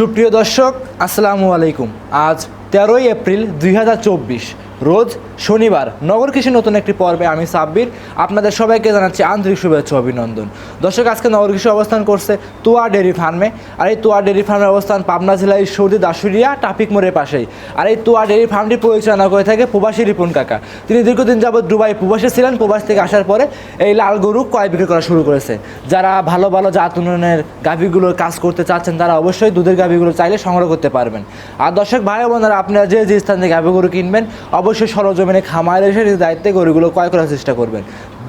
সুপ্রিয় দর্শক আসসালামু আলাইকুম। আজ তেরোই এপ্রিল দুই হাজার চব্বিশ রোজ শনিবার, নগর কৃষি নতুন একটি পর্বে আমি সাব্বির, আপনাদের সবাইকে জানাচ্ছি আন্তরিক শুভেচ্ছা অভিনন্দন। দর্শক, আজকে নগর কৃষি অবস্থান করছে তোয়া ডেয়ারি ফার্মে, আর এই তোয়া ডেয়ারি ফার্মের অবস্থান পাবনা জেলার সৌদি দাসুরিয়া ট্রাফিক মোড়ের পাশেই। আর এই তোয়া ডেয়ারি ফার্মটি পরিচালনা করে থাকে প্রবাসী রিপন কাকা। তিনি দীর্ঘদিন যাবৎ দুবাই প্রবাসী ছিলেন, প্রবাস থেকে আসার পরে এই লাল গরু ক্রয় বিক্রি করা শুরু করেছে। যারা ভালো ভালো জাত উন্নয়নের গাভীগুলোর কাজ করতে চাচ্ছেন, তারা অবশ্যই দুধের গাভীগুলো চাইলে সংগ্রহ করতে পারবেন। আর দর্শক, ভাই বোনেরা, আপনারা যে যে স্থান থেকে গাভী গরু কিনবেন, অবশ্যই সরজমিনে খামার এসে দায়িত্বে গরুগুলো ক্রয় করার চেষ্টা করবেন।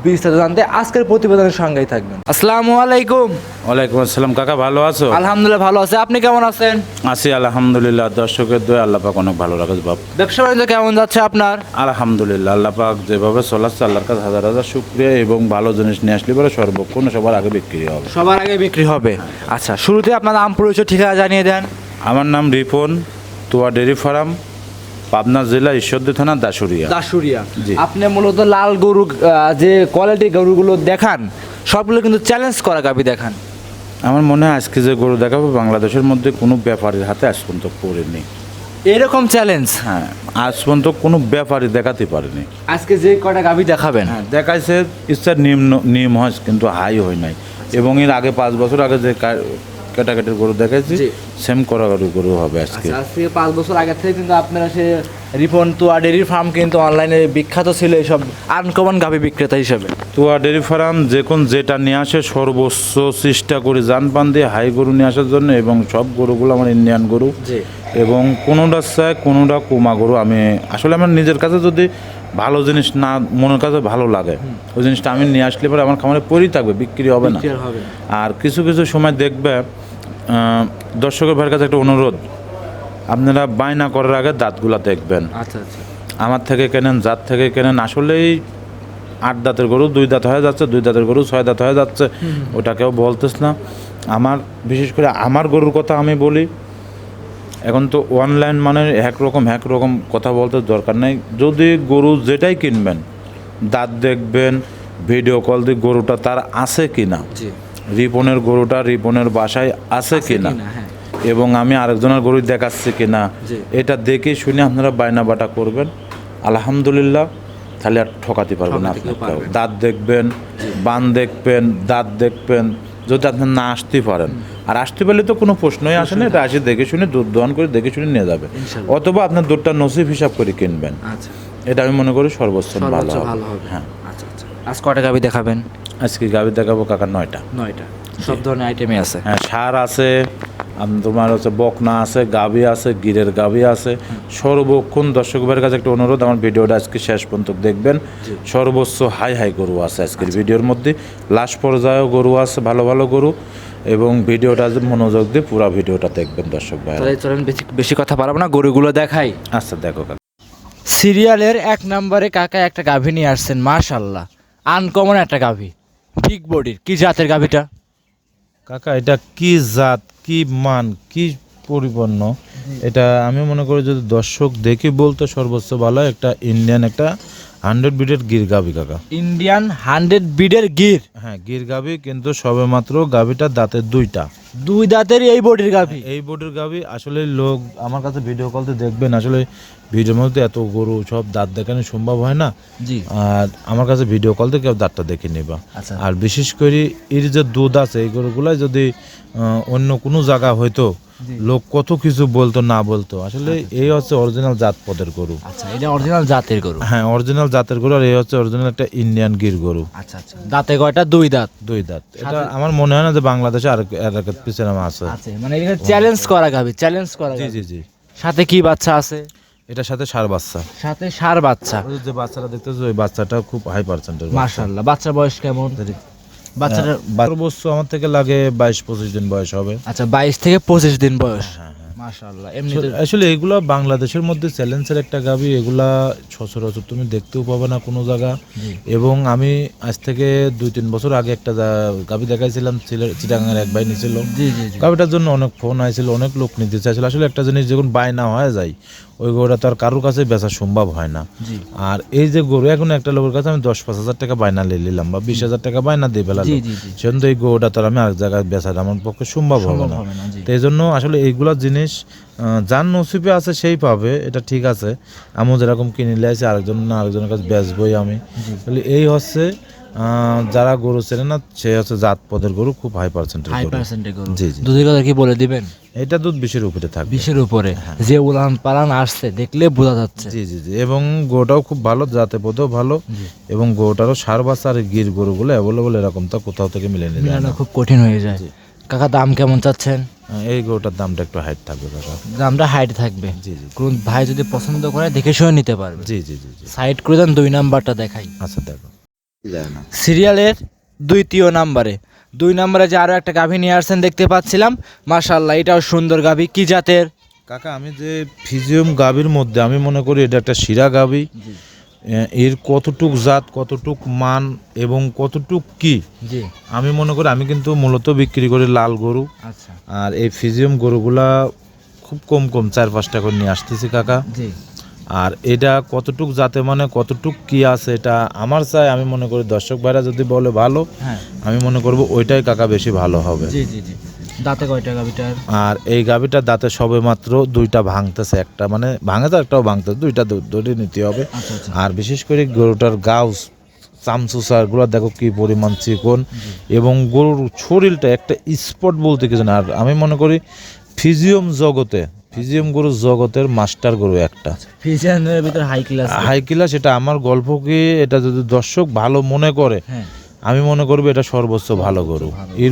বিস্তারিত জানতে আজকের প্রতিবেদনের সঙ্গেই থাকবেন। আসসালামু আলাইকুম। ওয়ালাইকুম আসসালাম কাকা ভালো আছো? আলহামদুলিল্লাহ ভালো আছে। আপনি কেমন আছেন? আছি আলহামদুলিল্লাহ। দর্শকের দয় আল্লাহ পাক অনেক ভালো রাখে বাপ। ব্যবসা বাণিজ্য কেমন যাচ্ছে আপনার? আলহামদুলিল্লাহ আল্লাহ পাক যেভাবে চলাচ্ছে আল্লাহর কাছে হাজার হাজার শুক্রিয়া এবং ভালো জিনিস নিয়ে আসলে পরে সর্বক্ষণ সবার আগে বিক্রি হবে। সবার আগে বিক্রি হবে। আচ্ছা শুরুতে আপনার নাম পরিচয় ঠিকানা জানিয়ে দেন। আমার নাম রিপন তোয়া ডেরি ফার্ম পাবনা জেলা ঈশ্বরদী থানা দাসুরিয়া দাসুরিয়া। আপনি মূলত লাল গরু যে কোয়ালিটি গরুগুলো দেখান সবগুলো কিন্তু চ্যালেঞ্জ করা গাবি দেখান। আমার মনে হয় আজকে যে গরু দেখাবো বাংলাদেশের মধ্যে কোনো ব্যাপারীর হাতে আজ পর্যন্ত পড়েনি। এরকম চ্যালেঞ্জ হ্যাঁ আজ পর্যন্ত কোনো ব্যাপারী দেখাতে পারেনি। আজকে যে কটা গাবি দেখাবেন? হ্যাঁ দেখাইছে ইচ্ছার নিম্ন নিয়ম হয় কিন্তু হাই হয় নাই। এবং এর আগে পাঁচ বছর আগে যে ক্যাটাগরির গরু দেখাইছি। সেম করাগরি গরু হবে আজকে। আচ্ছা আজ থেকে পাঁচ বছর আগে থেকে কিন্তু আপনারা সে রিপন তুয়া ডেরি ফার্ম কিন্তু অনলাইনে বিখ্যাত ছিল এইসব আনকমন গাভি বিক্রেতা হিসেবে। তোয়া ডেরি ফার্ম যে কোন যেটা নিয়ে আসে সর্বোচ্চ চেষ্টা করি জান পান দিয়ে হাই গরু নিয়ে আসার জন্য এবং সব গরুগুলো আমার ইন্ডিয়ান গরু। এবং কোনোটা চাই কোনোটা কোমা গরু আমি আসলে আমার নিজের কাছে যদি ভালো জিনিস না মনের কাছে ভালো লাগে। ওই জিনিসটা আমি নিয়ে আসলে পরে আমার খামারে পরেই থাকবে বিক্রি হবে না। আর কিছু কিছু সময় দেখবে দর্শকের ভাইয়ের কাছে একটা অনুরোধ। আপনারা বায়না করার আগে দাঁতগুলা দেখবেন। আচ্ছা আচ্ছা। আমার থেকে কেনেন জাত থেকে কেনেন আসলেই আট দাঁতের গরু দুই দাঁত হয়ে যাচ্ছে দুই দাঁতের গরু ছয় দাঁত হয়ে যাচ্ছে। ওটা কেউ বলতেছ না। আমার বিশেষ করে আমার গরুর কথা আমি বলি এখন তো অনলাইন মানে এক রকম এক রকম কথা বলতে দরকার নেই। যদি গরু যেটাই কিনবেন দাঁত দেখবেন ভিডিও কল দিয়ে গরুটা তার আছে কি না রিপনের গরুটা রিপনের বাসায় আছে কি না হ্যাঁ। এবং আমি আরেকজনের গরু দেখাচ্ছি কি না এটা দেখে শুনে আপনারা বায়না বাটা করবেন। আলহামদুলিল্লাহ তাহলে আর ঠকাতে পারবেন আপনার দাঁত দেখবেন বান দেখবেন দাঁত দেখবেন যদি আপনি না আসতে পারেন আর আসতে পারলে তো কোনো প্রশ্নই আসে না এটা আসে দেখে শুনে দুধ দহন করে দেখে শুনে নিয়ে যাবে। অথবা আপনার দুধটা নসিব হিসাব করে কিনবেন। আচ্ছা। এটা আমি মনে করি সর্বোচ্চ ভালো হবে। হ্যাঁ। আচ্ছা আচ্ছা। আজ কটা গাবি দেখাবেন? আজকে গাভি দেখাবো কাকা নয়টা। নয়টা। সব ধরনের আইটেমই আছে। হ্যাঁ সার আছে তোমার হচ্ছে বকনা আছে গাভি আছে গিরের গাভি আছে। সর্বক্ষণ দর্শক ভাইয়ের কাছে একটা অনুরোধ আমার ভিডিওটা আজকে শেষ পর্যন্ত দেখবেন। সর্বোচ্চ হাই হাই গরু আছে আজকের ভিডিওর মধ্যে। লাস্ট পর্যায়েও গরু আছে ভালো ভালো গরু। এবং ভিডিওটা মনোযোগ দিয়ে পুরো ভিডিওটা দেখবেন দর্শক ভাই তাহলে চলেন বেশি বেশি কথা পারব না গরুগুলো দেখাই। আচ্ছা দেখো সিরিয়ালের এক নম্বরে কাকা একটা গাভী নিয়ে আসছেন মাশাল্লাহ আনকমন একটা গাভী। বিগ বডির কি জাতের গাভীটা? কাকা এটা কি জাত কি মান কি পরিপূর্ণ? এটা আমি মনে করি যদি দর্শক দেখে বলতো সর্বোচ্চ ভালো একটা ইন্ডিয়ান একটা হান্ড্রেড বিটের গির গাভি কাকা। ইন্ডিয়ান হান্ড্রেড বিডের গির? হ্যাঁ গির গাভি কিন্তু সবে মাত্র গাভিটা দাঁতের দুইটা। দুই দাঁতের এই বডির গাভী এই বোর্ডের গাভি আসলে লোক আমার কাছে ভিডিও কলতে দেখবেন আসলে ভিডিওর মধ্যে এত গরু সব দাঁত দেখানো সম্ভব হয় না। জি। আর আমার কাছে ভিডিও কলতে কেউ দাঁতটা দেখে নেবা। আচ্ছা। আর বিশেষ করে এর যে দুধ আছে এই গরুগুলাই যদি অন্য কোনো জায়গা হয়তো লোক কত কিছু বলতো না বলতো। আসলে এই হচ্ছে অরিজিনাল জাত পদের গরু। আচ্ছা এটা অরিজিনাল জাতের গরু। হ্যাঁ অরিজিনাল জাতের গরু আর এই হচ্ছে অরিজিনাল একটা ইন্ডিয়ান গির গরু। আচ্ছা আচ্ছা। দাঁতে কয়টা? দুই দাঁত। দুই দাঁত। এটা আমার মনে হয় না যে বাংলাদেশে আর এক পিছনে আছে। আছে মানে এখানে চ্যালেঞ্জ করা গাভী চ্যালেঞ্জ করা জি জি জি। সাথে কি বাচ্চা আছে? এটার সাথে সার বাচ্চা। সাথে সার বাচ্চা। যে বাচ্চাটা দেখতেছো ওই বাচ্চাটা খুব হাই পার্সেন্টের মাশাল্লাহ বাচ্চার বয়স কেমন? বাচ্চাটার সর্বোচ্চ আমার থেকে লাগে বাইশ পঁচিশ দিন বয়স হবে। আচ্ছা বাইশ থেকে পঁচিশ দিন বয়স। হ্যাঁ হ্যাঁ আসলে এগুলো বাংলাদেশের মধ্যে চ্যালেঞ্জের একটা গাবি এগুলা সচরাচর তুমি দেখতেও পাবে না কোনো জায়গা। এবং আমি আজ থেকে দুই তিন বছর আগে একটা গাবি দেখাইছিলাম চিটাগাঙের এক ভাই নিছিল। গাবিটার জন্য অনেক ফোন আইছিল অনেক লোক নিতে চাইছিল। আসলে একটা জিনিস যখন বায়না হয়ে যায় ওই গরুটা তো আর কারোর কাছে বেচা সম্ভব হয় না। আর এই যে গরু এখন একটা লোকের কাছে আমি দশ পাঁচ হাজার টাকা বায়না নিয়ে নিলাম বা বিশ হাজার টাকা বায়না দিয়ে ফেলাম সেজন্য তো এই গরুটা তো আমি আরেক জায়গায় বেচা আমার পক্ষে সম্ভব হবে না। তো এই জন্য আসলে এইগুলা জিনিস যার নসিবে আছে সেই পাবে এটা ঠিক আছে। আমিও যেরকম কিনে নিয়ে আসি আরেকজন না আরেকজনের কাছে বেচবই আমি। এই হচ্ছে যারা গরু চেনে না সে হচ্ছে জাত পদের গরু খুব হাই পার্সেন্টের হাই গরু। গরু। জি, জি। দুধের কথা কি বলে দিবেন? এটা দুধ বিশের উপরে থাকবে। বিশের উপরে। হ্যাঁ। যে উলান পালান আসছে দেখলে বোঝা যাচ্ছে। জি জি জি। এবং গরুটাও খুব ভালো জাতে পদেও ভালো এবং গরুটারও সার আর গির গরুগুলো অ্যাভেলেবল এরকম তো কোথাও থেকে মিলে নিয়ে খুব কঠিন হয়ে যায়। কাকা দাম কেমন চাচ্ছেন? এই গরুটার দামটা একটু হাইট থাকবে কাকা। দামটা হাইট থাকবে। জি জি। কোন ভাই যদি পছন্দ করে দেখে শুনে নিতে পারবে। জি জি জি সাইড করে দেন দুই নাম্বারটা দেখাই। আচ্ছা দেখো। সিরিয়ালের দ্বিতীয় নাম্বারে। দুই নাম্বারে যে আরও একটা গাভী নিয়ে আসছেন দেখতে পাচ্ছিলাম। মাশাল্লাহ এটাও সুন্দর গাভী। কি জাতের? কাকা আমি যে ফিজিয়াম গাবির মধ্যে আমি মনে করি এটা একটা শিরা গাভী। এর কতটুক জাত কতটুক মান এবং কতটুক কি জি। আমি মনে করি আমি কিন্তু মূলত বিক্রি করি লাল গরু। আচ্ছা। আর এই ফিজিয়াম গরুগুলা খুব কম কম চার পাঁচটা করে নিয়ে আসতেছি কাকা। জি। আর এটা কতটুক যাতে মানে কতটুক কি আছে এটা আমার চাই আমি মনে করি দর্শক ভাইরা যদি বলে ভালো হ্যাঁ। আমি মনে করব ওইটাই কাকা বেশি ভালো হবে। জি জি জি। দাঁতে কয়টা গাভীটার? আর এই গাভিটার দাঁতে সবে মাত্র দুইটা ভাঙতেছে একটা মানে ভাঙে তো একটাও ভাঙতেছে দুইটা দু- দুটোই নিতে হবে। আচ্ছা আচ্ছা। আর বিশেষ করে গরুটার গাউস চামচুসারগুলো দেখো কি পরিমাণ চিকন এবং গরুর শরীরটা একটা স্পট বলতে কিছু না আর আমি মনে করি ফিজিয়াম জগতে ফিজিয়াম গরুর জগতের মাস্টার গরু একটা। ভিতর হাই ক্লাস হাই ক্লাস এটা আমার গল্পকে এটা যদি দর্শক ভালো মনে করে হ্যাঁ। আমি মনে করব এটা সর্বোচ্চ ভালো গরু।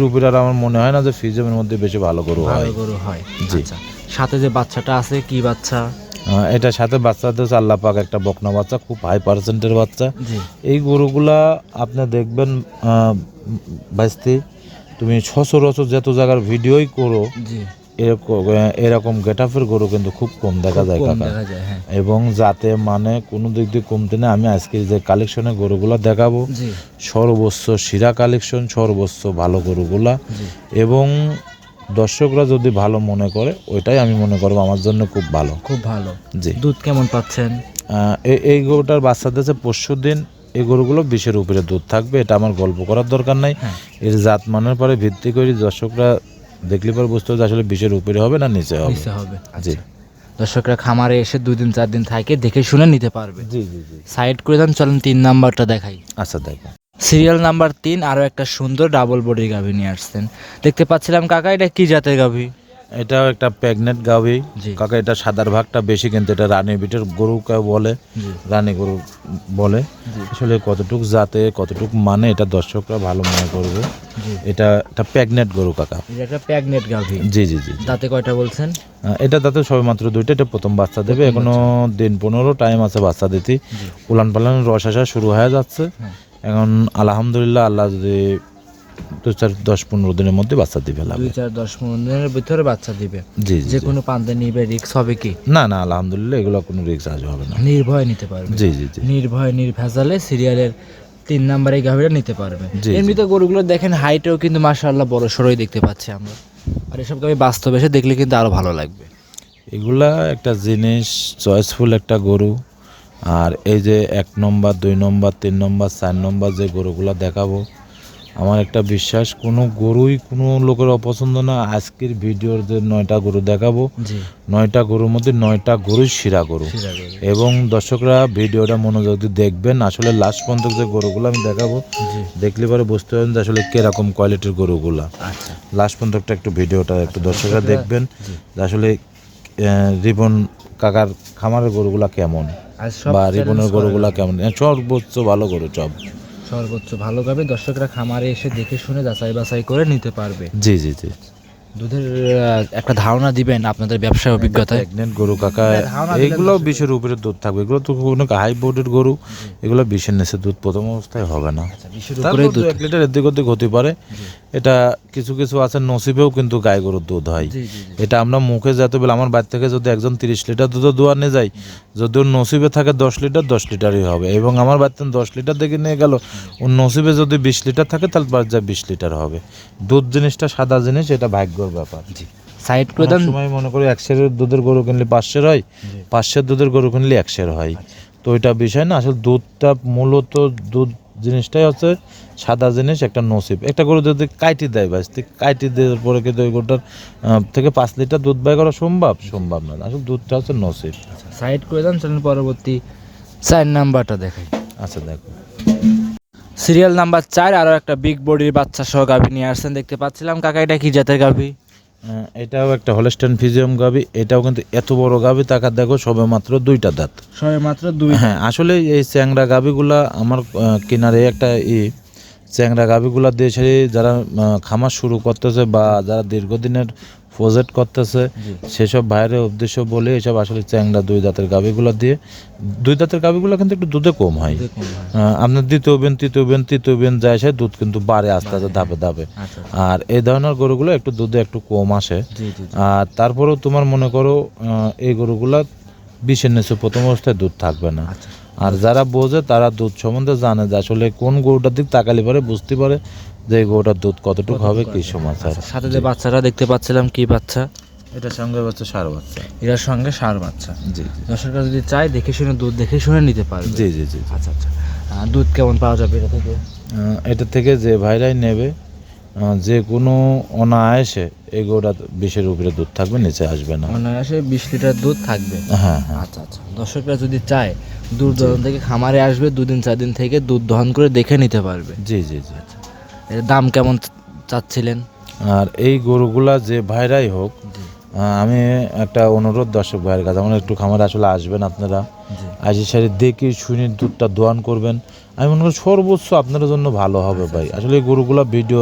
উপরে আর আমার মনে হয় না যে ফিজিয়ামের মধ্যে বেশি ভালো গরু হয়। গরু হয়। জি। আচ্ছা সাথে যে বাচ্চাটা আছে কি বাচ্চা? এটার সাথে বাচ্চাদের আল্লাহ পাক একটা বকনা বাচ্চা খুব হাই পার্সেন্টের বাচ্চা। এই গরুগুলা আপনি দেখবেন বাইস্তি তুমি সচরাচর যত জায়গার ভিডিওই করো এরকম এরকম গেটাফের গরু কিন্তু খুব কম দেখা যায় কাকা। হ্যাঁ। এবং যাতে মানে কোনো দিক দিয়ে কমতে না আমি আজকে যে কালেকশনে গরুগুলা দেখাবো সর্বোচ্চ শিরা কালেকশন সর্বোচ্চ ভালো গরুগুলা। এবং দর্শকরা যদি ভালো মনে করে ওইটাই আমি মনে করব আমার জন্য খুব ভালো। খুব ভালো। জি। দুধ কেমন পাচ্ছেন? এই- এই গরুটার বাচ্চা দিয়েছে পরশু দিন এই গরুগুলো বিশের উপরে দুধ থাকবে এটা আমার গল্প করার দরকার নাই। হ্যাঁ। এর জাত মানের পরে ভিত্তি করে দর্শকরা দেখলে পর বুঝতে হবে আসলে বিষের উপরে হবে না নিচে হবে। নিচে হবে জি। আচ্ছা দর্শকরা খামারে এসে দুই দিন চার দিন থাকে দেখে শুনে নিতে পারবে। জি জি জি। সাইড করে দেন চলেন তিন নাম্বারটা দেখাই। আচ্ছা দেখো সিরিয়াল নাম্বার তিন আরও একটা সুন্দর ডাবল বডি গাভী নিয়ে আসছেন। দেখতে পাচ্ছিলাম কাকা এটা কি জাতের গাভী? এটাও একটা প্রেগনেন্ট গাভি। কাকা এটা সাদার ভাগটা বেশি কিন্তু এটা রানী বিটের গরু কেউ বলে রানী গরু বলে। আসলে কতটুক জাতে কতটুক মানে এটা দর্শকরা ভালো মনে করবে। এটা একটা প্রেগনেন্ট গরু কাকা। এটা একটা প্যাগনেট গাভী। জি জি জি। দাঁতে কয়টা বলছেন? এটা তাতে সবে মাত্র দুইটা এটা প্রথম বাচ্চা দেবে। এখনও দিন পনেরো টাইম আছে বাচ্চা দিতে। উলান পালান রস আসা শুরু হয়ে যাচ্ছে। হ্যাঁ। এখন আলহামদুলিল্লাহ আল্লাহ যদি দু চার দশ পনেরো দিনের মধ্যে বাচ্চা দিবে দুই চার দশ পনেরো দিনের ভিতরে বাচ্চা দিবে। জি যে কোনো পান্তে নিবে রিক্স হবে কি? না না আলহামদুলিল্লাহ এগুলো কোনো রিক্স আজ হবে না। নির্ভয় নিতে পারবে। জি জি জি। নির্ভয় নির্ভেজালে সিরিয়ালের তিন নাম্বারে গাভীটা নিতে পারবে। এমনিতে গরুগুলো দেখেন হাইটেও কিন্তু মাশাআল্লাহ বড় সড়ই দেখতে পাচ্ছি আমরা। আর এসব গাভী বাস্তবে এসে দেখলে কিন্তু আরও ভালো লাগবে। এগুলা একটা জিনিস চয়েসফুল একটা গরু। আর এই যে এক নম্বর দুই নম্বর তিন নম্বর চার নম্বর যে গরুগুলা দেখাবো আমার একটা বিশ্বাস কোনো গরুই কোনো লোকের অপছন্দ না। আজকের ভিডিওর যে নয়টা গরু দেখাবো নয়টা গরুর মধ্যে নয়টা গরুই শিরা গরু। এবং দর্শকরা ভিডিওটা মনোযোগ দিয়ে দেখবেন। আসলে লাস্ট পর্যন্ত যে গরুগুলো আমি দেখাবো দেখলে পরে বুঝতে পারবেন যে আসলে কীরকম কোয়ালিটির গরুগুলা। আচ্ছা। লাস্ট পর্যন্ত একটা ভিডিওটা একটু দর্শকরা দেখবেন যে আসলে রিবন কাকার খামারের গরুগুলা কেমন? বা রিবনের গরুগুলা কেমন? সর্বোচ্চ ভালো গরু সব। সর্বোচ্চ ভালো গাবে। দর্শকরা খামারে এসে দেখে শুনে যাচাই বাছাই করে নিতে পারবে। জি জি জি। দুধের একটা ধারণা দিবেন আপনাদের ব্যবসায় অভিজ্ঞতায় প্রেগনেন্ট গরু কাকা ধারণা দিলেন বিশের উপরে দুধ থাকবে। এগুলো তো কোনো হাই বোর্ডের গরু এগুলো বিশের নিচে দুধ প্রথম অবস্থায় হবে না। আচ্ছা উপরে দুধ। এক লিটার এদিক ওদিক হতে পারে। এটা কিছু কিছু আছে নসিবেও কিন্তু গাই গরুর দুধ হয়। এটা আমরা মুখে যেতে বলে আমার বাড়ি থেকে যদি একজন তিরিশ লিটার দুধ দোয়া নিয়ে যাই যদি ওর নসিবে থাকে দশ লিটার দশ লিটারই হবে। এবং আমার বাড়িতে দশ লিটার দেখে নিয়ে গেল ওর নসিবে যদি বিশ লিটার থাকে তাহলে বাড়ি যা বিশ লিটার হবে। দুধ জিনিসটা সাদা জিনিস এটা ভাগ্যর ব্যাপার। জি। সাইড অনেক সময় মনে করি একশের দুধের গরু কিনলে পাঁচশের হয় পাঁচশের দুধের গরু কিনলে একশের হয়। তো ওইটা বিষয় না আসলে দুধটা মূলত দুধ জিনিসটাই হচ্ছে সাদা জিনিস একটা নসিব। একটা গরু যদি কাইটি দেয় বাস কাইটি দেওয়ার পরে কিন্তু ওই গরুটার থেকে পাঁচ লিটার দুধ ব্যয় করা সম্ভব? সম্ভব না। আসলে দুধটা হচ্ছে নসিব। সাইড করে দেন পরবর্তী চার নাম্বারটা দেখাই। আচ্ছা দেখো। সিরিয়াল নাম্বার চার আরও একটা বিগ বডির বাচ্চা সহ গাভী নিয়ে আসছেন দেখতে পাচ্ছিলাম। কাকা এটা কি জাতের গাভী? এটাও একটা হলস্টেন ফিজিয়াম গাভী। এটাও কিন্তু এত বড় গাভী তাকার দেখো সবে মাত্র দুইটা দাঁত। সবে মাত্র দুই হ্যাঁ আসলে এই চ্যাংরা গাভীগুলা আমার কিনারে একটা ই চ্যাংরা গাভিগুলা দেশে যারা খামার শুরু করতেছে বা যারা দীর্ঘদিনের প্রজেক্ট করতেছে সেসব ভাইয়ের উদ্দেশ্য বলে এসব আসলে চ্যাংরা দুই দাঁতের গাভিগুলো দিয়ে দুই দাঁতের গাভিগুলো কিন্তু একটু দুধে কম হয়। আপনার দ্বিতীয় বেন তৃতীয় বেন তৃতীয় বেন যায় সে দুধ কিন্তু বাড়ে আস্তে আস্তে ধাপে ধাপে। আচ্ছা আর এই ধরনের গরুগুলো একটু দুধে একটু কম আসে। আর তারপরেও তোমার মনে করো এই গরুগুলা বিশের নিচে প্রথম অবস্থায় দুধ থাকবে না। আচ্ছা। আর যারা বোঝে তারা দুধ সম্বন্ধে জানে যে আসলে কোন গরুটার দিক তাকালে পরে বুঝতে পারে যে এই গরুটার দুধ কতটুকু হবে কি সমাচার সাথে যে বাচ্চারা দেখতে পাচ্ছিলাম কি বাচ্চা? এটার সঙ্গে হচ্ছে সার বাচ্চা। এটার সঙ্গে সার বাচ্চা। জি দর্শকরা যদি চায় দেখে শুনে দুধ দেখে শুনে নিতে পারবে। জি জি জি আচ্ছা আচ্ছা। দুধ কেমন পাওয়া যাবে এটা থেকে? এটা থেকে যে ভাইরাই নেবে যে কোনো অনায়াসে এই গরুটা বিশের উপরে দুধ থাকবে নিচে আসবে না। অনায়াসে বিশ লিটার দুধ থাকবে। হ্যাঁ হ্যাঁ। আচ্ছা আচ্ছা। দর্শকরা যদি চায় দূর দূরান্ত থেকে খামারে আসবে দুদিন চার দিন থেকে দুধ দহন করে দেখে নিতে পারবে। জি জি জি এর দাম কেমন চাচ্ছিলেন? আর এই গরুগুলা যে ভাইরাই হোক আমি একটা অনুরোধ দর্শক ভাইয়ের কাছে আমার একটু খামারে আসলে আসবেন আপনারা। আজকে সারি দেখে শুনে দুধটা দোয়ান করবেন। আমি মনে করি সর্বোচ্চ আপনাদের জন্য ভালো হবে ভাই। আসলে এই গরুগুলা ভিডিও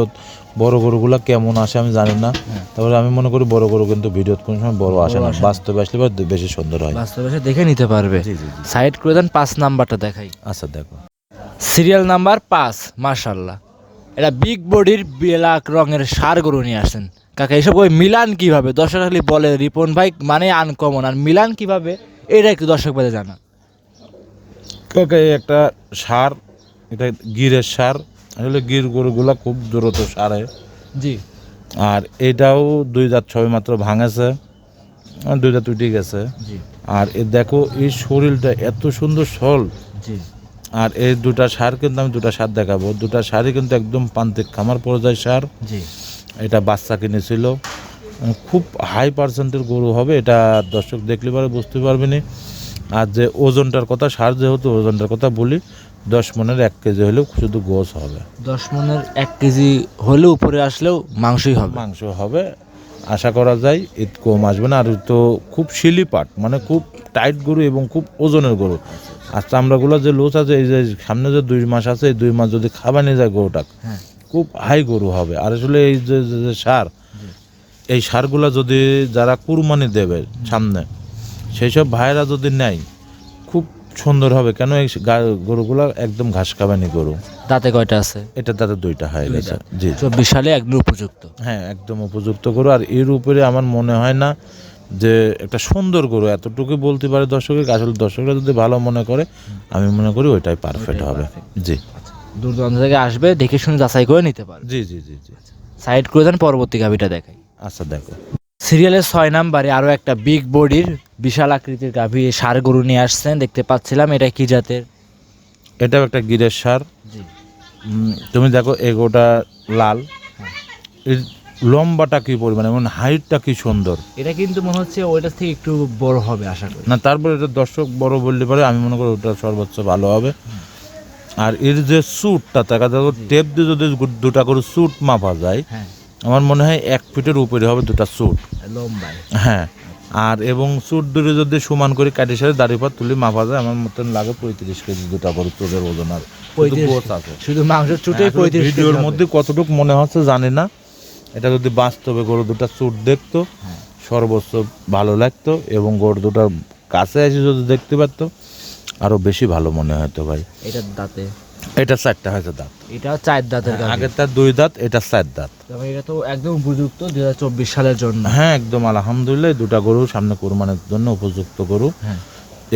বড় গরুগুলা কেমন আসে আমি জানি না। তারপরে আমি মনে করি বড় গরু কিন্তু ভিডিও কোনো সময় বড় আসে না। বাস্তবে আসলে বেশি সুন্দর হয়। বাস্তবে এসে দেখে নিতে পারবে। সাইড করে দেন পাঁচ নাম্বারটা দেখাই। আচ্ছা দেখো। সিরিয়াল নাম্বার পাঁচ মার্শাল্লাহ এটা বিগ বডির বেলাক রঙের সার গরু নিয়ে আসেন। কাকা এসব ওই মিলান কীভাবে? দর্শক খালি বলে রিপন ভাই মানে আনকমন আর মিলান কীভাবে? এটা একটু দর্শক বাদে জানা। কাকা একটা সার এটা গিরের সার। আসলে গির গরুগুলা খুব দ্রুত সারে। জি। আর এটাও দুই দাঁত ছয় মাত্র ভাঙেছে দুই দাঁত উঠে গেছে। আর এ দেখো এই শরীরটা এত সুন্দর সল জি। আর এই দুটা সার কিন্তু আমি দুটা সার দেখাবো। দুটা সারই কিন্তু একদম প্রান্তিক খামার পর্যায়ে সার। জি। এটা বাচ্চা কিনেছিল। খুব হাই পার্সেন্টের গরু হবে এটা দর্শক দেখলে পরে বুঝতে পারবে না আর যে ওজনটার কথা সার যেহেতু ওজনটার কথা বলি দশ মনের এক কেজি হলেও শুধু গোস হবে। দশ মনের এক কেজি হলেও উপরে আসলেও মাংসই হবে। মাংস হবে। আশা করা যায় ঈদ কম আসবে না। আর তো খুব শিলি পাট মানে খুব টাইট গরু এবং খুব ওজনের গরু। আর চামড়াগুলো যে লোচ আছে এই যে সামনে যে দুই মাস আছে এই দুই মাস যদি খাবার নিয়ে যায় গরুটা হ্যাঁ। খুব হাই গরু হবে। আর আসলে এই যে সার এই সারগুলো যদি যারা কুরবানি দেবে সামনে সেই সব ভাইরা যদি নেয় সুন্দর হবে কেন? এই গরুগুলো একদম ঘাস খাবানি গরু। দাঁতে কয়টা আছে? এটা তাদের দুইটা হয়ে গেছে জি চব্বিশ সালে একদম উপযুক্ত। হ্যাঁ একদম উপযুক্ত গরু। আর এর উপরে আমার মনে হয় না যে একটা সুন্দর গরু এতটুকু বলতে পারে দর্শকের আসলে দর্শকরা যদি ভালো মনে করে আমি মনে করি ওইটাই পারফেক্ট হবে। জি। দূর দূরান্ত থেকে আসবে দেখে শুনে যাচাই করে নিতে পারবে। জি জি জি জি। সাইড করে দেন পরবর্তী গাভিটা দেখাই। আচ্ছা দেখো। সিরিয়ালের ছয় নাম্বারে আরও একটা বিগ বডির বিশাল আকৃতির গাভী সার গরু নিয়ে আসছেন দেখতে পাচ্ছিলাম এটা কি জাতের? এটাও একটা গিরের সার। জি। তুমি দেখো এগোটা লাল। এর লম্বাটা কি পরিমাণ এবং হাইটটা কি সুন্দর। এটা কিন্তু মনে হচ্ছে ওইটার থেকে একটু বড় হবে আশা করি। না তারপরে এটা দর্শক বড় বললে পারে আমি মনে করি ওটা সর্বোচ্চ ভালো হবে। আর এর যে স্যুটটা দেখা দেখো টেপ দিয়ে যদি দুটা করে স্যুট মাপা যায় হ্যাঁ। আমার মনে হয় এক ফিটের উপরে হবে দুটা স্যুট লম্বায়। হ্যাঁ। আর এবং স্যুট দুটো যদি সমান করে কাটি সাথে দাড়ি পাত তুলে মাপা যায় আমার মতন লাগে পঁয়ত্রিশ কেজি দুটা করে চোখের ওজন আর। শুধু মাংস চুটে হ্যাঁ, ভিডিওর মধ্যে কতটুকু মনে হচ্ছে জানি না। এটা যদি বাস্তবে গরু দুটা চুট দেখতো হ্যাঁ। সর্বোচ্চ ভালো লাগতো এবং গরু দুটার কাছে এসে যদি দেখতে পারতো আরও বেশি ভালো মনে হতো ভাই। এটার দাঁতে। এটা চারটা হয়তো দাঁত। এটা চার দাঁতের গাভী। আগের তার দুই দাঁত এটা চার দাঁত। এটা তো একদম উপযুক্ত দুই হাজার চব্বিশ সালের জন্য। হ্যাঁ একদম আলহামদুলিল্লাহ দুটা গরু সামনে কোরবানির জন্য উপযুক্ত গরু। হ্যাঁ।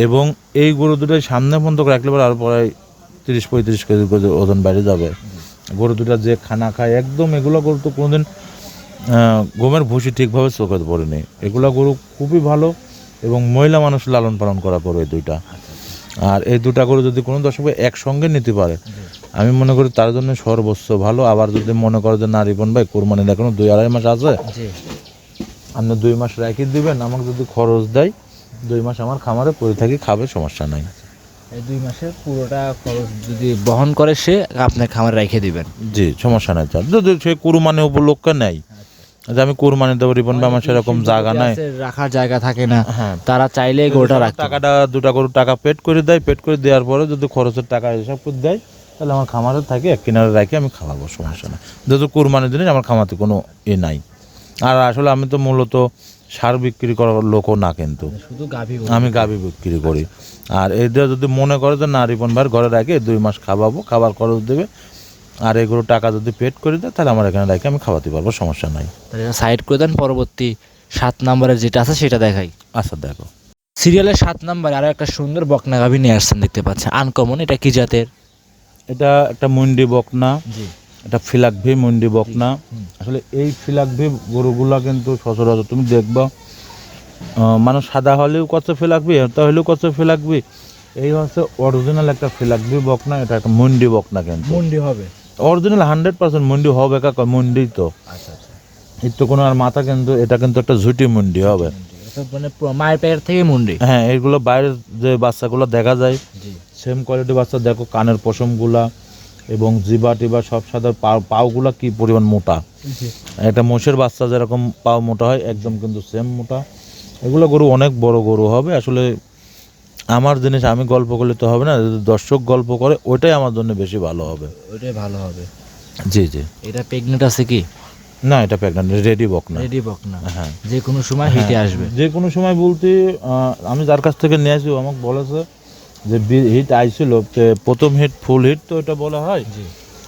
এবং এই গরু দুটোই সামনে পর্যন্ত রাখলে পরে আর পরে তিরিশ পঁয়ত্রিশ কেজি ওজন বেড়ে যাবে। গরু দুটা যে খানা খায় একদম এগুলো গরু তো কোনোদিন গমের ভুসি ঠিকভাবে চোখে পড়েনি। এগুলা গরু খুবই ভালো এবং মহিলা মানুষ লালন পালন করা করবে দুইটা। আর এই দুটা গরু যদি কোনো দর্শক একসঙ্গে নিতে পারে আমি মনে করি তার জন্য সর্বোচ্চ ভালো। আবার যদি মনে করে যে না রিপন ভাই কোরবানির এখনও দুই আড়াই মাস আছে। আপনি দুই মাস রেখে দিবেন আমাকে যদি খরচ দেয় দুই মাস আমার খামারে পড়ে থাকি খাবে সমস্যা নাই। এই দুই মাসের পুরোটা খরচ যদি বহন করে সে আপনার খামারে রেখে দিবেন। জি সমস্যা নাই যদি সে কুরবানি উপলক্ষে নেয় যে আমি কুরবানি দেবো রিপন ভাই আমার সেরকম জায়গা নাই। রাখার জায়গা থাকে না। হ্যাঁ। তারা চাইলে গরুটা রাখতে পারে। টাকাটা দুটা করে টাকা পেড করে দেয় পেড করে দেওয়ার পরে যদি খরচের টাকা হিসাব করে দেয় তাহলে আমার খামারে থাকে এক কিনারে রাখি আমি খাওয়াবো সমস্যা নেই। যেহেতু কুরবানির জিনিস আমার খামাতে কোনো এ নাই। আর আসলে আমি তো মূলত সার বিক্রি করার লোকও না কিন্তু। শুধু গাভী আমি গাভি বিক্রি করি। আর এইটা যদি মনে করে যে না রিপন ভাইয়ের ঘরে রাখে দুই মাস খাওয়াবো খাবার খরচ দেবে আর এগুলো টাকা যদি পেড করে দেয় তাহলে আমার এখানে রেখে আমি খাওয়াতে পারব সমস্যা নাই। সাইড করে দেন পরবর্তী সাত নম্বরের যেটা আছে সেটা দেখাই। আচ্ছা দেখো। সিরিয়ালের সাত নম্বরে আরও একটা সুন্দর বকনা গাভী নিয়ে আসছেন দেখতে পাচ্ছেন। আনকমন এটা কি জাতের? এটা একটা মুন্ডি বকনা। জি। এটা ফিলাকভি মুন্ডি বকনা। আসলে এই ফিলাকভি গরুগুলা কিন্তু সচরাচর তুমি দেখবা মানুষ সাদা হলেও কত ফিলাকবি এটা হলেও কত ফিলাকবি এই হচ্ছে অরিজিনাল একটা ফিলাকভি বকনা এটা একটা মুন্ডি বকনা কিন্তু। মুন্ডি হবে। অরিজিনাল হান্ড্রেড পার্সেন্ট মুন্ডি হবে কাকা মুন্ডি তো। আচ্ছা আচ্ছা। এর তো কোনো আর মাথা কিন্তু এটা কিন্তু একটা ঝুটি মুন্ডি হবে। মানে মায়ের পেটের থেকে মুন্ডি। হ্যাঁ এইগুলো বাইরের যে বাচ্চাগুলো দেখা যায় সেম কোয়ালিটি বাচ্চা দেখো কানের পশমগুলা এবং জিবা টিবা সব সাদা পাও পাওগুলা কি পরিমাণ মোটা? একটা মোষের বাচ্চা যেরকম পাও মোটা হয় একদম কিন্তু সেম মোটা। এগুলো গরু অনেক বড় গরু হবে আসলে আমার জিনিস আমি গল্প করলে তো হবে না যদি দর্শক গল্প করে ওইটাই আমার জন্য বেশি ভালো হবে। ওইটাই ভালো হবে। জি জি। এটা প্রেগনেন্ট আছে কি? না এটা প্রেগনেন্ট রেডি বক না। রেডি বকনা হ্যাঁ। যে কোনো সময় হিটে আসবে। যে কোনো সময় বলতে আমি যার কাছ থেকে নিয়ে আসি আমাকে বলেছে যে হিট আইছিল প্রথম হিট ফুল হিট তো এটা বলা হয়। জি।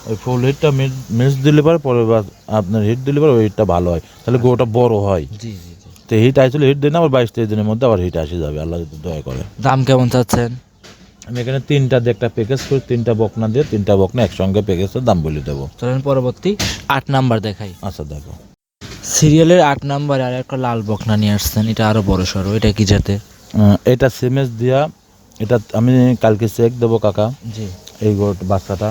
ওই ফুল হিটটা মিস দিলে পরে পরে আপনার হিট দিলে পরে ওই হিটটা ভালো হয়। তাহলে গোটা বড় হয়। জি জি। তো হিট আইছিল হিট দিন আবার বাইশ তেইশ দিনের মধ্যে আবার হিট আসে যাবে আল্লাহ যদি দয়া করে। দাম কেমন চাচ্ছেন? আমি এখানে তিনটা দিয়ে একটা প্যাকেজ করি তিনটা বকনা দিয়ে তিনটা বকনা একসঙ্গে প্যাকেজের দাম বলে দেবো। চলেন পরবর্তী আট নাম্বার দেখাই। আচ্ছা দেখো। সিরিয়ালের আট নাম্বারে আর একটা লাল বকনা নিয়ে আসছেন এটা আরও বড় সড়ো এটা কি আহ, এটা সিমেজ দিয়া এটা আমি কালকে চেক দেবো কাকা। জি। এই গরুটা বাচ্চাটা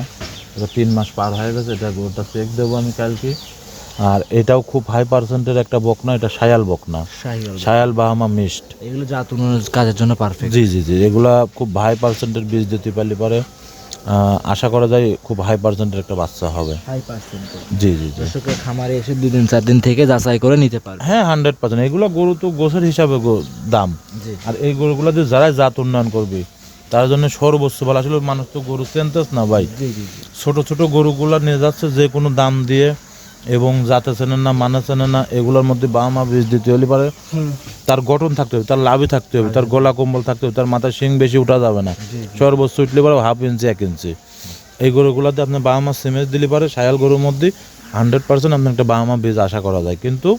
এটা তিন মাস পার হয়ে গেছে এটা গরুটা চেক দেবো আমি কালকে। আর এটাও খুব হাই পার্সেন্টের একটা বকনা এটা সায়াল বকনা। সায়াল বাহামা মিস্ট এগুলো জাত উন্নয়নের কাজের জন্য পারফেক্ট জি জি জি এগুলা খুব হাই পার্সেন্টের বীজ দিতে পারলে পরে আশা করা যায় খুব হাই পার্সেন্টের একটা বাচ্চা হবে। হাই পার্সেন্ট জি জি জি। খামারে এসে দুই দিন চার দিন থেকে যাচাই করে নিতে পারবে। হ্যাঁ হান্ড্রেড পার্সেন্ট এগুলো গরু তো গোছের হিসাবে গো- দাম। আর এই গরুগুলো দিয়ে যারাই জাত উন্নয়ন করবে তার জন্য সর্বোচ্চ ভালো আসলে মানুষ তো গরু চেনতেস না ভাই। জি জি জি। ছোট ছোট গরুগুলো নিয়ে যাচ্ছে যে কোনো দাম দিয়ে এবং জাতে চেনে না মানে চেনে না এগুলোর মধ্যে বাবা মা বীজ দিতে হলে পারে। তার গঠন থাকতে হবে তার লাভই থাকতে হবে তার গলা কম্বল থাকতে হবে তার মাথায় শিং বেশি উঠা যাবে না। সর্বোচ্চ উঠলে পারে হাফ ইঞ্চি এক ইঞ্চি এই গরুগুলোতে আপনি বাবা মা সিমেজ দিলে পারে সায়াল গরুর মধ্যে হান্ড্রেড পার্সেন্ট আপনার একটা বাবা মা বীজ আশা করা যায়। কিন্তু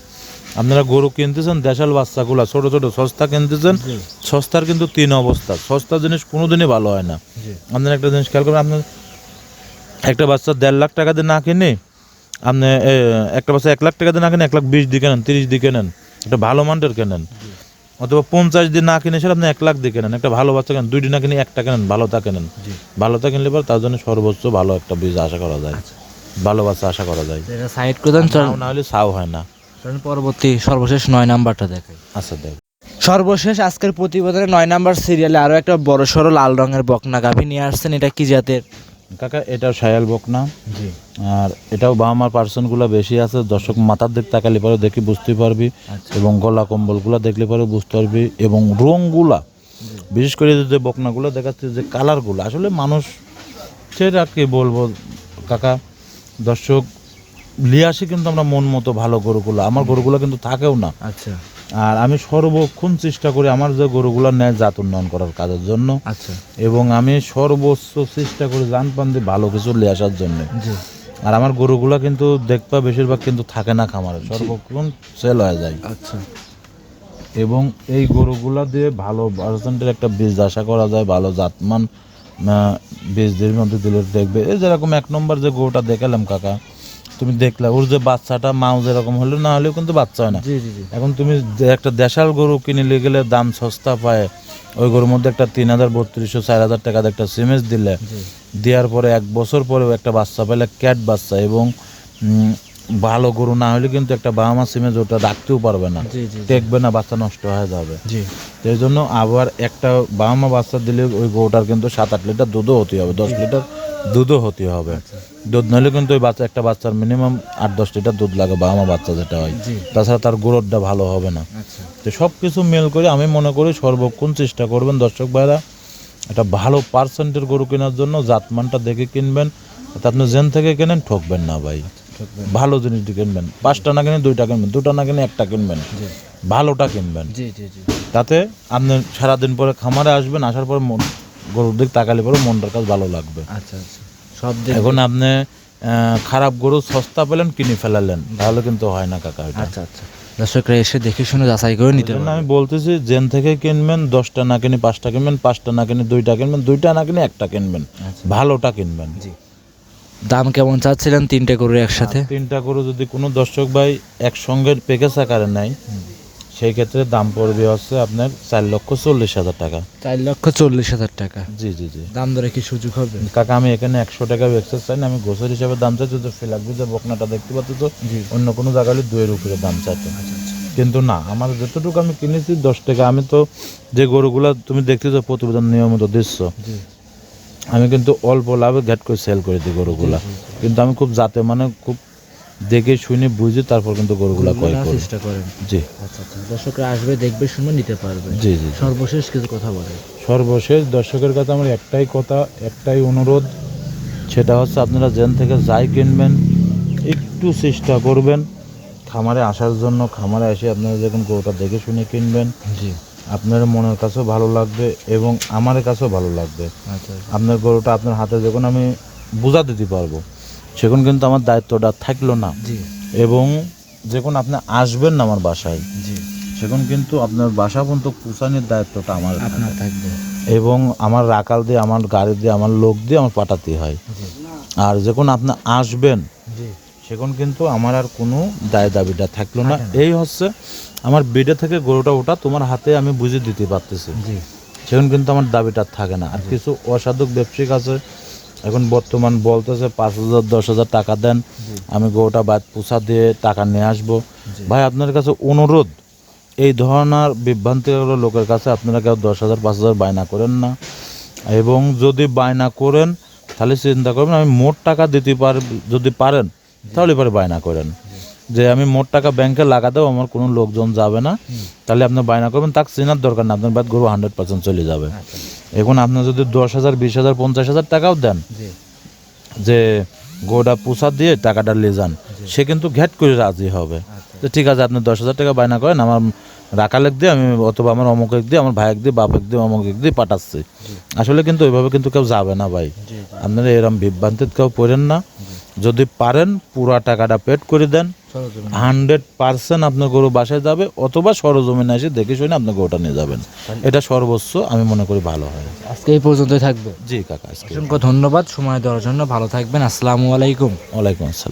আপনারা গরু কিনতেছেন দেশাল বাচ্চাগুলা ছোট ছোট সস্তা কিনতেছেন সস্তার কিন্তু তিন অবস্থা। সস্তা জিনিস কোনোদিনই ভালো হয় না। আপনার একটা জিনিস খেয়াল করেন আপনার একটা বাচ্চা দেড় লাখ টাকা দিয়ে না কিনে আপনি একটা বাচ্চা এক লাখ টাকা দিয়ে না কিনে এক লাখ বিশ দিয়ে কেনেন তিরিশ দিয়ে কেনেন একটা ভালো মানের কেনেন। অথবা পঞ্চাশ দিয়ে না কিনে সেটা আপনি এক লাখ দিয়ে কেনেন একটা ভালো বাচ্চা কেনেন দুই দিন না কিনে একটা কেনেন ভালোটা কেনেন। জি। ভালোটা কিনলে পর তার জন্য সর্বোচ্চ ভালো একটা বীজ আশা করা যায়। ভালো বাচ্চা আশা করা যায়। সাইড করে দেন না হলে সাও হয় না। পরবর্তী সর্বশেষ নয় নাম্বারটা দেখাই। আচ্ছা দেখ। সর্বশেষ আজকের প্রতিবেদনে নয় নাম্বার সিরিয়ালে আরও একটা বড় সড়ো লাল রঙের বকনা গাভী নিয়ে আসছেন। এটা কি জাতের? কাকা এটাও সায়াল বকনা। জি। আর এটাও বাহামার পার্সেন্টগুলো বেশি আছে দর্শক মাথার দিক তাকালে পরে দেখি বুঝতে পারবি আচ্ছা। এবং গলা কম্বলগুলো দেখলে পরে বুঝতে পারবি এবং রঙগুলা বিশেষ করে যে বকনাগুলো দেখাচ্ছে যে কালারগুলো আসলে মানুষ সেটা কি বলব কাকা দর্শক নিয়ে আসি কিন্তু আমরা মন মতো ভালো গরুগুলো। আমার গরুগুলো কিন্তু থাকেও না। আচ্ছা। আর আমি সর্বক্ষণ চেষ্টা করি আমার যে গরুগুলো নেয় জাত উন্নয়ন করার কাজের জন্য। আচ্ছা। এবং আমি সর্বোচ্চ চেষ্টা করি জান পান দিয়ে ভালো কিছু নিয়ে আসার জন্য। আর আমার গরুগুলা কিন্তু দেখবা বেশিরভাগ কিন্তু থাকে না খামারে সর্বক্ষণ সেল হয়ে যায়। আচ্ছা। এবং এই গরুগুলা দিয়ে ভালো পার্সেন্টের একটা বীজ আশা করা যায় ভালো জাতমান বীজদের মধ্যে দিলে দেখবে। এই যেরকম এক নম্বর যে গরুটা দেখালাম কাকা তুমি দেখলা ওর যে বাচ্চাটা মাও যেরকম হলো না হলেও কিন্তু বাচ্চা হয় না। এখন তুমি একটা দেশাল গরু কিনে নিয়ে গেলে দাম সস্তা পায় ওই গরুর মধ্যে একটা তিন হাজার বত্রিশশো চার হাজার টাকা একটা সিমেজ দিলে দেওয়ার পরে এক বছর পরে একটা বাচ্চা পাইলে ক্যাট বাচ্চা এবং ভালো গরু না হলে কিন্তু একটা বাহামা সিমেজ ওটা রাখতেও পারবে না। জি না বাচ্চা নষ্ট হয়ে যাবে। এই জন্য আবার একটা বাহামা বাচ্চা দিলে ওই গরুটার কিন্তু সাত আট লিটার দুধও হতে হবে দশ লিটার দুধও হতে হবে। দুধ নইলে কিন্তু ওই বাচ্চা একটা বাচ্চার মিনিমাম আট দশ লিটার দুধ লাগে বাহামা বাচ্চা যেটা হয়। তাছাড়া তার গ্রোথটা ভালো হবে না। আচ্ছা। তো সব কিছু মেল করে আমি মনে করি সর্বক্ষণ চেষ্টা করবেন দর্শক ভাইরা একটা ভালো পার্সেন্টের গরু কেনার জন্য জাতমানটা দেখে কিনবেন যাতে আপনি জেন থেকে কেনেন ঠকবেন না ভাই। ভালো জিনিসটি কিনবেন। পাঁচটা না কিনে দুইটা কিনবেন। দুটা না কিনে একটা কিনবেন। ভালোটা কিনবেন। তাতে আপনি সারাদিন পরে খামারে আসবেন আসার পর মন গরুর দিক তাকালে পরে মনটার কাজ ভালো লাগবে। আচ্ছা আচ্ছা। সব এখন আপনি খারাপ গরু সস্তা পেলেন কিনে ফেলালেন। তাহলে কিন্তু হয় না কাকা আচ্ছা আচ্ছা। দর্শকরা এসে দেখে শুনে যাচাই করে নিতে আমি বলতেছি জেন থেকে কিনবেন দশটা না কিনে পাঁচটা কিনবেন পাঁচটা না কিনে দুইটা কিনবেন দুইটা না কিনে একটা কিনবেন। ভালোটা কিনবেন। জি। দাম কেমন চাচ্ছিলেন তিনটে করে একসাথে? তিনটা করে যদি কোনো দর্শক ভাই একসঙ্গে প্যাকেজ আকারে নেয় সেই ক্ষেত্রে দাম পড়বে হচ্ছে আপনার চার লক্ষ চল্লিশ হাজার টাকা। চার লক্ষ চল্লিশ হাজার টাকা। জি জি জি। দাম ধরে কি সুযোগ হবে? কাকা আমি এখানে একশো টাকা এক্সেস চাই না আমি গোসর হিসাবে দাম চাইছি তো ফিলাকবি যে বকনাটা দেখতে পাচ্ছি তো জি। অন্য কোনো জায়গায় হলে দুইয়ের উপরে দাম চাইতো আচ্ছা আচ্ছা। কিন্তু না আমার যতটুকু আমি কিনেছি দশ টাকা আমি তো যে গরুগুলা তুমি দেখতেছো প্রতিবেদন নিয়মিত জি। আমি কিন্তু অল্প লাভে ঘ্যাট করে সেল করে দিই গরুগুলা। কিন্তু আমি খুব যাতে মানে খুব দেখে শুনে বুঝে তারপর কিন্তু গরুগুলা ক্রয় করি। চেষ্টা করেন। জি। আচ্ছা আচ্ছা। দর্শকরা আসবে দেখবে শুনবে নিতে পারবে। জি জি সর্বশেষ কিছু কথা বলে সর্বশেষ দর্শকের কাছে আমার একটাই কথা একটাই অনুরোধ সেটা হচ্ছে আপনারা জেন থেকে যাই কিনবেন একটু চেষ্টা করবেন খামারে আসার জন্য খামারে এসে আপনারা যখন গরুটা দেখে শুনে কিনবেন। জি। আপনার মনের কাছেও ভালো লাগবে এবং আমার কাছেও ভালো লাগবে। আচ্ছা আপনার গরুটা আপনার হাতে যখন আমি বোঝা দিতে পারব সেখন কিন্তু আমার দায়িত্বটা থাকল না। এবং যখন আপনি আসবেন না আমার বাসায় সেখন কিন্তু আপনার বাসা পর্যন্ত পুষানোর দায়িত্বটা আমার থাকবে। এবং আমার রাকাল দিয়ে আমার গাড়ি দিয়ে আমার লোক দিয়ে আমার পাঠাতে হয়। আর যখন আপনি আসবেন সেখন কিন্তু আমার আর কোনো দায় দাবিটা থাকল না। এই হচ্ছে আমার বেডে থেকে গরুটা ওটা তোমার হাতে আমি বুঝে দিতে পারতেছি। জি। সেখন কিন্তু আমার দাবিটা থাকে না। আর কিছু অসাধু ব্যবসায়িক আছে এখন বর্তমান বলতেছে পাঁচ হাজার দশ হাজার টাকা দেন। আমি গরুটা বাদ পোষা দিয়ে টাকা নিয়ে আসব। ভাই আপনার কাছে অনুরোধ এই ধরনের বিভ্রান্তিগুলো লোকের কাছে আপনারা কেউ দশ হাজার পাঁচ হাজার বায়না করেন না। এবং যদি বায়না করেন তাহলে চিন্তা করবেন আমি মোট টাকা দিতে পার যদি পারেন তাহলে পরে বায়না করেন। যে আমি মোট টাকা ব্যাংকে লাগাতেও আমার কোনো লোকজন যাবে না। তাহলে আপনি বায়না করবেন তাকে চেনার দরকার না আপনার বাদ গরু হান্ড্রেড পার্সেন্ট চলে যাবে। আচ্ছা। এখন আপনি যদি দশ হাজার বিশ হাজার পঞ্চাশ হাজার টাকাও দেন যে গোটা পোষা দিয়ে টাকাটা নিয়ে যান সে কিন্তু ঘ্যাট করে রাজি হবে। তো ঠিক আছে আপনি দশ হাজার টাকা বায়না করেন আমার রাখালেক দিয়ে আমি অথবা আমার অমুক এক দিয়ে আমার ভাইয়েক দিয়ে বাপেক দিয়ে অমুক এক দিয়ে পাঠাচ্ছি। আসলে কিন্তু ওইভাবে কিন্তু কেউ যাবে না ভাই। আপনারা এরম বিভ্রান্তিত কেউ পড়েন না। যদি পারেন পুরা টাকাটা পেড করে দেন। হান্ড্রেড পার্সেন্ট আপনার গরু বাসায় যাবে অথবা সরজমিনে এসে দেখে শুনে আপনার গরুটা নিয়ে যাবেন। এটা সর্বোচ্চ আমি মনে করি ভালো হয়। আজকে এই পর্যন্তই থাকবে। জি কাকা অসংখ্য ধন্যবাদ সময় দেওয়ার জন্য। ভালো থাকবেন আসসালামু আলাইকুম। ওয়ালাইকুম আসসালাম।